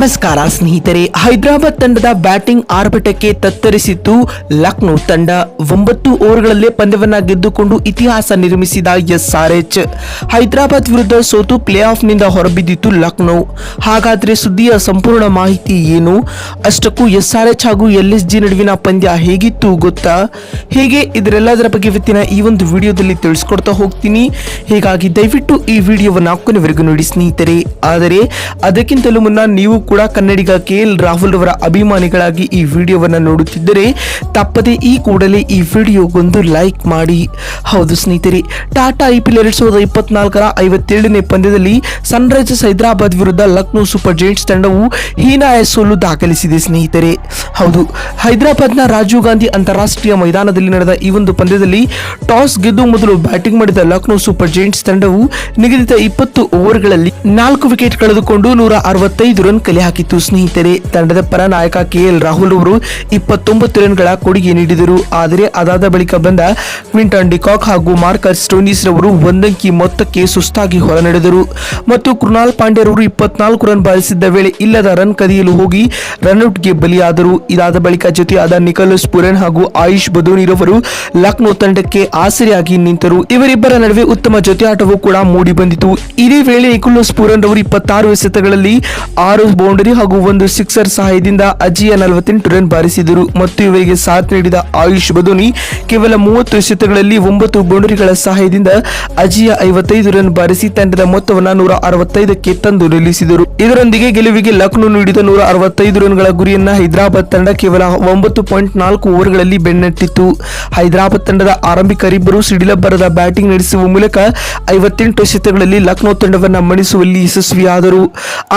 ನಮಸ್ಕಾರ ಸ್ನೇಹಿತರೆ, ಹೈದರಾಬಾದ್ ತಂಡದ ಬ್ಯಾಟಿಂಗ್ ಆರ್ಭಟಕ್ಕೆ ತತ್ತರಿಸಿತ್ತು ಲಕ್ನೋ ತಂಡ ಒಂಬತ್ತು ಓವರ್ಗಳಲ್ಲೇ ಪಂದ್ಯವನ್ನ ಗೆದ್ದುಕೊಂಡು ಇತಿಹಾಸ ನಿರ್ಮಿಸಿದ ಎಸ್ಆರ್ಎಚ್. ಹೈದರಾಬಾದ್ ವಿರುದ್ಧ ಸೋತು ಪ್ಲೇ ಆಫ್ನಿಂದ ಹೊರಬಿದ್ದಿತ್ತು ಲಕ್ನೋ. ಹಾಗಾದ್ರೆ ಸುದ್ದಿಯ ಸಂಪೂರ್ಣ ಮಾಹಿತಿ ಏನು? ಅಷ್ಟಕ್ಕೂ ಎಸ್ಆರ್ಎಚ್ ಹಾಗೂ ಎಲ್ಎಸ್ಜಿ ನಡುವಿನ ಪಂದ್ಯ ಹೇಗಿತ್ತು ಗೊತ್ತಾ? ಹೇಗೆ? ಇದರೆಲ್ಲದರ ಬಗ್ಗೆ ಇವತ್ತಿನ ಈ ಒಂದು ವಿಡಿಯೋದಲ್ಲಿ ತಿಳಿಸ್ಕೊಡ್ತಾ ಹೋಗ್ತೀನಿ. ಹೀಗಾಗಿ ದಯವಿಟ್ಟು ಈ ವಿಡಿಯೋವನ್ನು ಕೊನೆವರೆಗೂ ನೋಡಿ ಸ್ನೇಹಿತರೆ. ಆದರೆ ಅದಕ್ಕಿಂತಲೂ ಮುನ್ನ ನೀವು ಕೂಡ ಕನ್ನಡಿಗ ಕೆ ಎಲ್ ರಾಹುಲ್ ಅವರ ಅಭಿಮಾನಿಗಳಾಗಿ ಈ ವಿಡಿಯೋವನ್ನು ನೋಡುತ್ತಿದ್ದರೆ ತಪ್ಪದೆ ಈ ಕೂಡಲೇ ಈ ವಿಡಿಯೋಗೊಂದು ಲೈಕ್ ಮಾಡಿ. ಹೌದು ಸ್ನೇಹಿತರೆ, ಟಾಟಾ ಐ ಪಿ ಎಲ್ ಎರಡ್ ಸಾವಿರದ ಇಪ್ಪತ್ನಾಲ್ಕರ ಐವತ್ತೇಳನೇ ಪಂದ್ಯದಲ್ಲಿ ಸನ್ರೈಸರ್ಸ್ ಹೈದರಾಬಾದ್ ವಿರುದ್ಧ ಲಕ್ನೋ ಸೂಪರ್ ಜೈಂಟ್ಸ್ ತಂಡವು ಹೀನಾಯ ಸೋಲು ದಾಖಲಿಸಿದೆ ಸ್ನೇಹಿತರೆ. ಹೌದು, ಹೈದರಾಬಾದ್ನ ರಾಜೀವ್ ಗಾಂಧಿ ಅಂತಾರಾಷ್ಟ್ರೀಯ ಮೈದಾನದಲ್ಲಿ ನಡೆದ ಈ ಒಂದು ಪಂದ್ಯದಲ್ಲಿ ಟಾಸ್ ಗೆದ್ದು ಮೊದಲು ಬ್ಯಾಟಿಂಗ್ ಮಾಡಿದ ಲಕ್ನೋ ಸೂಪರ್ ಜೈಂಟ್ಸ್ ತಂಡವು ನಿಗದಿತ ಇಪ್ಪತ್ತು ಓವರ್ಗಳಲ್ಲಿ ನಾಲ್ಕು ವಿಕೆಟ್ ಕಳೆದುಕೊಂಡು ನೂರ ಅರವತ್ತೈದು ರನ್ ಕಲೆ ಹಾಕಿತ್ತು. ಸ್ನೇಹಿತರೆ, ತಂಡದ ಪರ ನಾಯಕ ಕೆ ಎಲ್ ರಾಹುಲ್ ಅವರು ಇಪ್ಪತ್ತೊಂಬತ್ತು ರನ್ಗಳ ಕೊಡುಗೆ ನೀಡಿದರು. ಆದರೆ, ಅದಾದ ಬಳಿಕ ಬಂದ ಕ್ವಿಂಟನ್ ಡಿಕಾಕ್ ಹಾಗೂ ಮಾರ್ಕರ್ ಸ್ಟೋನಿಸ್ ರವರು ಒಂದಂಕಿ ಮೊತ್ತಕ್ಕೆ ಸುಸ್ತಾಗಿ ಹೊರನಡೆದರು ಮತ್ತು ಕೃಣಾಲ್ ಪಾಂಡ್ಯರವರು ಇಪ್ಪತ್ನಾಲ್ಕು ರನ್ ಬಾರಿಸಿದ್ದ ವೇಳೆ ಇಲ್ಲದ ರನ್ ಕದಿಯಲು ಹೋಗಿ ರನ್ಔಟ್ಗೆ ಬಲಿಯಾದರು. ಇದಾದ ಬಳಿಕ ಜೊತೆಯಾದ ನಿಕೋಲಸ್ ಪುರನ್ ಹಾಗೂ ಆಯುಷ್ ಬದೋನಿರವರು ಲಕ್ನೋ ತಂಡಕ್ಕೆ ಆಸರೆಯಾಗಿ ನಿಂತರು. ಇವರಿಬ್ಬರ ನಡುವೆ ಉತ್ತಮ ಜೊತೆಯಾಟವೂ ಕೂಡ ಮೂಡಿ ಬಂದಿತು ಇದೇ ವೇಳೆ ನಿಕೋಲಸ್ ಪುರನ್ ರವರು ಇಪ್ಪತ್ತಾರು ಎಸೆತಗಳಲ್ಲಿ ಆರು ಬೌಂಡರಿ ಹಾಗೂ ಒಂದು ಸಿಕ್ಸರ್ ಸಹಾಯದಿಂದ ಅಜಿಯ ನಲವತ್ತೆಂಟು ರನ್ ಬಾರಿಸಿದರು. ಮತ್ತು ಇವರಿಗೆ ಸಾಥ್ ನೀಡಿದ ಆಯುಷ್ ಬದೋನಿ ಕೇವಲ ಮೂವತ್ತು ಶತಗಳಲ್ಲಿ ಒಂಬತ್ತು ಬೌಂಡರಿಗಳ ಸಹಾಯದಿಂದ ಅಜಿಯ ಐವತ್ತೈದು ರನ್ ಬಾರಿಸಿ ತಂಡದ ಮೊತ್ತವನ್ನು ನೂರ ಅರವತ್ತೈದಕ್ಕೆ ತಂದು ನಿಲ್ಲಿಸಿದರು. ಇದರೊಂದಿಗೆ ಗೆಲುವಿಗೆ ಲಕ್ನೋ ನೀಡಿದ ನೂರ ಅರವತ್ತೈದು ರನ್ಗಳ ಗುರಿಯನ್ನ ಹೈದರಾಬಾದ್ ತಂಡ ಕೇವಲ ಒಂಬತ್ತು ಪಾಯಿಂಟ್ ನಾಲ್ಕು ಓವರ್ಗಳಲ್ಲಿ ಬೆನ್ನಟ್ಟಿತ್ತು. ಹೈದರಾಬಾದ್ ತಂಡದ ಆರಂಭಿಕರಿಬ್ಬರು ಸಿಡಿಲಬ್ಬರದ ಬ್ಯಾಟಿಂಗ್ ನಡೆಸುವ ಮೂಲಕ ಐವತ್ತೆಂಟು ಶತಗಳಲ್ಲಿ ಲಕ್ನೋ ತಂಡವನ್ನು ಮಣಿಸುವಲ್ಲಿ ಯಶಸ್ವಿಯಾದರು.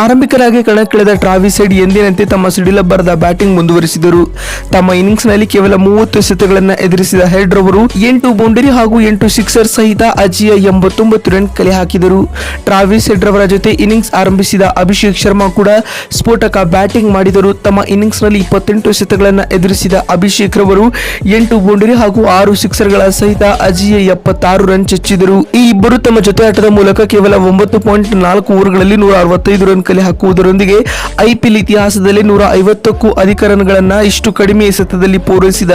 ಆರಂಭಿಕರಾಗಿ ಕಣಕ್ಕಿಳಿದ ಟ್ರಾವಿಸ್ ಹೆಡ್ ಎಂದಿನಂತೆ ತಮ್ಮ ಸಿಡಿಲಬ್ಬರದ ಬ್ಯಾಟಿಂಗ್ ಮುಂದುವರಿಸಿದರು. ತಮ್ಮ ಇನ್ನಿಂಗ್ಸ್ನಲ್ಲಿ ಕೇವಲ ಮೂವತ್ತು ಎಸೆತಗಳನ್ನು ಎದುರಿಸಿದ ಹೆಡ್ ರವರು ಎಂಟು ಬೌಂಡರಿ ಹಾಗೂ ಎಂಟು ಸಿಕ್ಸರ್ ಸಹಿತ ಅಜಿಯ ಎಂಬತ್ತೊಂಬತ್ತು ರನ್ ಕಲೆ ಹಾಕಿದರು. ಟ್ರಾವಿಸ್ ಹೆಡ್ ರವರ ಜೊತೆ ಇನ್ನಿಂಗ್ಸ್ ಆರಂಭಿಸಿದ ಅಭಿಷೇಕ್ ಶರ್ಮಾ ಕೂಡ ಸ್ಫೋಟಕ ಬ್ಯಾಟಿಂಗ್ ಮಾಡಿದರು. ತಮ್ಮ ಇನ್ನಿಂಗ್ಸ್ನಲ್ಲಿ ಇಪ್ಪತ್ತೆಂಟು ಎಸೆತಗಳನ್ನು ಎದುರಿಸಿದ ಅಭಿಷೇಕ್ ರವರು ಎಂಟು ಬೌಂಡರಿ ಹಾಗೂ ಆರು ಸಿಕ್ಸರ್ಗಳ ಸಹಿತ ಅಜಿಯ ಎಪ್ಪತ್ತಾರು ರನ್ ಚಚ್ಚಿದರು. ಈ ಇಬ್ಬರು ತಮ್ಮ ಜೊತೆ ಆಟದ ಮೂಲಕ ಕೇವಲ ಒಂಬತ್ತು ಪಾಯಿಂಟ್ ನಾಲ್ಕು ಓವರ್ಗಳಲ್ಲಿ ನೂರ ಅರವತ್ತೈದು ರನ್ ಕಲೆ ಹಾಕುವುದರೊಂದಿಗೆ ಐಪಿಎಲ್ ಇತಿಹಾಸದಲ್ಲಿ ನೂರ ಐವತ್ತಕ್ಕೂ ಅಧಿಕ ರನ್ಗಳನ್ನ ಇಷ್ಟು ಕಡಿಮೆ ಎಸೆತದಲ್ಲಿ ಪೂರೈಸಿದ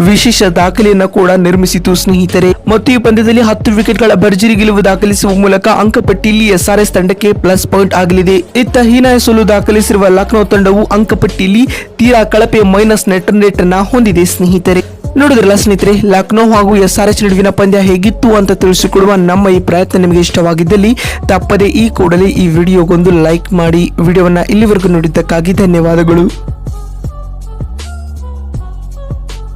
ವಿಶೇಷ ದಾಖಲೆಯನ್ನ ಕೂಡ ನಿರ್ಮಿಸಿತು ಸ್ನೇಹಿತರೆ. ಮತ್ತು ಈ ಪಂದ್ಯದಲ್ಲಿ ಹತ್ತು ವಿಕೆಟ್ಗಳ ಭರ್ಜರಿ ಗೆಲುವು ದಾಖಲಿಸುವ ಮೂಲಕ ಅಂಕಪಟ್ಟಿಯಲ್ಲಿ ಎಸ್ಆರ್ಎಸ್ ತಂಡಕ್ಕೆ ಪ್ಲಸ್ ಪಾಯಿಂಟ್ ಆಗಲಿದೆ. ಇತ್ತ ಹೀನಾಯ ಸೋಲು ದಾಖಲಿಸಿರುವ ಲಕ್ನೋ ತಂಡವು ಅಂಕಪಟ್ಟಿಯಲ್ಲಿ ತೀರಾ ಕಳಪೆ ಮೈನಸ್ ನೆಟ್ ರೇಟ್ ಅನ್ನ ಹೊಂದಿದೆ ಸ್ನೇಹಿತರೆ. ನೋಡಿದ್ರಲ್ಲ ಸ್ನೇಹಿತರೆ, ಲಕ್ನೋ ಹಾಗೂ ಎಸ್ ಆರ್ ಎಚ್ ನಡುವಿನ ಪಂದ್ಯ ಹೇಗಿತ್ತು ಅಂತ ತಿಳಿಸಿಕೊಡುವ ನಮ್ಮ ಈ ಪ್ರಯತ್ನ ನಿಮಗೆ ಇಷ್ಟವಾಗಿದ್ದಲ್ಲಿ ತಪ್ಪದೆ ಈ ಕೂಡಲೇ ಈ ವಿಡಿಯೋಗೊಂದು ಲೈಕ್ ಮಾಡಿ, ವಿಡಿಯೋವನ್ನ ಇಲ್ಲಿವರೆಗೂ ನೋಡಿದ್ದಕ್ಕಾಗಿ ಧನ್ಯವಾದಗಳು.